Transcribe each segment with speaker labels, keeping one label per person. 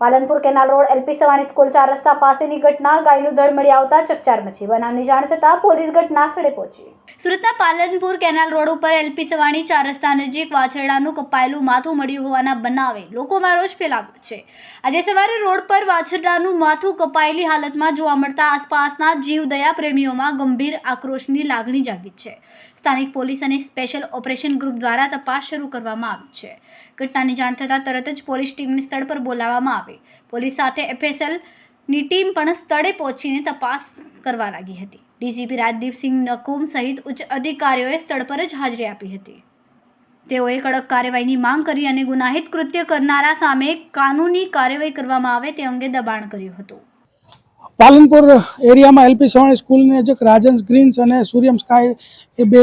Speaker 1: Palanpur canal road LP Savani school ચાર રસ્તા પાસેની ઘટના ગાયનું દળ મળી આવતા ચકચાર મચી. બનાવની જાણ થતાં પોલીસ ઘટના સ્થળે પહોંચી. સુરતના પાલનપુર કેનાલ રોડ ઉપર એલપી સવાણી ચાર રસ્તા નજીક વાછરડાનું કપાયેલું માથું મળ્યું હોવાના બનાવે લોકોમાં રોષ ફેલાવ્યો છે. આજે સવારે રોડ પર વાછરડાનું માથું કપાયેલી હાલતમાં જોવા મળતા આસપાસના જીવદયા પ્રેમીઓમાં ગંભીર આક્રોશની લાગણી જાગી છે. સ્થાનિક પોલીસ અને સ્પેશિયલ ઓપરેશન ગ્રુપ દ્વારા તપાસ શરૂ કરવામાં આવી છે. ઘટનાની જાણ થતાં તરત જ પોલીસ ટીમને સ્થળ પર બોલાવવામાં આવી. પોલીસ સાથે એફએસએલની ટીમ પણ સ્થળે પહોંચીને તપાસ કરવા લાગી હતી. ડીજીપી રાજદીપસિંહ નકુમ સહિત ઉચ્ચ અધિકારીઓએ સ્થળ પર જ હાજરી આપી હતી. તેઓએ કડક કાર્યવાહીની માંગ કરી અને ગુનાહિત કૃત્ય કરનારા સામે કાનૂની કાર્યવાહી કરવામાં આવે તે અંગે દબાણ કર્યું હતું.
Speaker 2: પાલનપુર એરિયામાં એલપી સવાણી સ્કૂલની નજીક રાજન્સ ગ્રીન્સ અને સૂર્યમ સ્કાય એ બે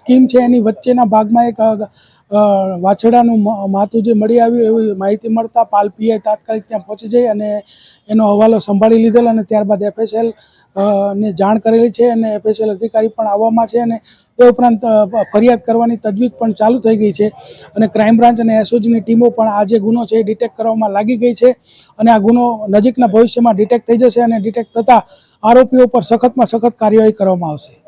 Speaker 2: સ્કીમ છે. એની વચ્ચેના ભાગમાં એક અ, માથું જે મળી આવ્યું એવી માહિતી મળતા પાલ પીઆઈ તાત્કાલિક ત્યાં પહોંચી જઈ અને એનો હવાલો સંભાળી લીધેલ અને ત્યારબાદ એફએસએલ ને જાણ કરેલી છે અને એફએસએલ અધિકારી પણ આવવામાં છે અને તે ઉપરાંત ફરિયાદ કરવાની તજવીજ પણ ચાલુ થઈ ગઈ છે અને ક્રાઇમ બ્રાન્ચ અને એસઓજીની ટીમો પણ આ જે ગુનો છે એ ડિટેક્ટ કરવામાં લાગી ગઈ છે અને આ ગુનો નજીકના ભવિષ્યમાં ડિટેક્ટ થઈ જશે અને ડિટેક્ટ થતાં આરોપીઓ પર સખતમાં સખત કાર્યવાહી કરવામાં આવશે.